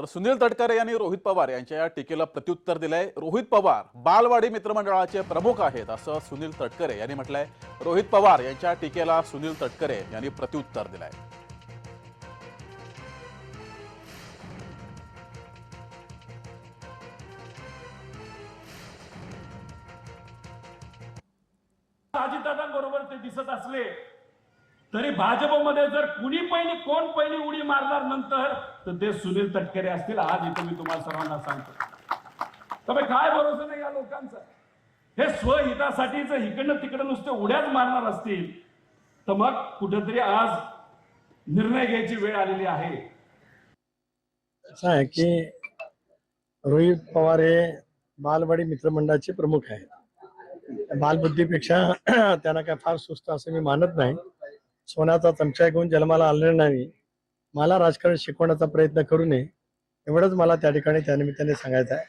तर सुनील तटकरे यांनी रोहित पवार यांच्या या टीकेला प्रत्युत्तर दिलंय. रोहित पवार बालवाडी मित्रमंडळाचे प्रमुख आहेत असं सुनील तटकरे यांनी म्हटलंय. रोहित पवार यांच्या टीकेला सुनील तटकरे यांनी प्रत्युत्तर दिलंय. अजितदादांबरोबर ते दिसत असले तरी भाजपमध्ये जर कुणी पहिली कोण पहिली उडी मारणार नंतर तर ते सुनील तटकरे असतील. आज इथे मी तुम्हाला सर्वांना सांगतो. तर काय भरोसा नाही या लोकांचा? हे स्वहितासाठी जर इकडनं तिकडं नुसते उड्याच मारणार असतील. तर मग कुठेतरी आज निर्णय घ्यायची वेळ आलेली आहे. असं आहे की रोहित पवार हे बालवाडी मित्रमंडळाचे प्रमुख आहेत. बालबुद्धीपेक्षा त्यांना काय फार सुस्त असं मी मानत नाही. सोन्याचा चमचा घेऊन जन्माला आलेला नाही. मला राजकारण शिकवण्याचा प्रयत्न करू नये एवढंच मला त्या ठिकाणी त्या निमित्ताने सांगायचं आहे.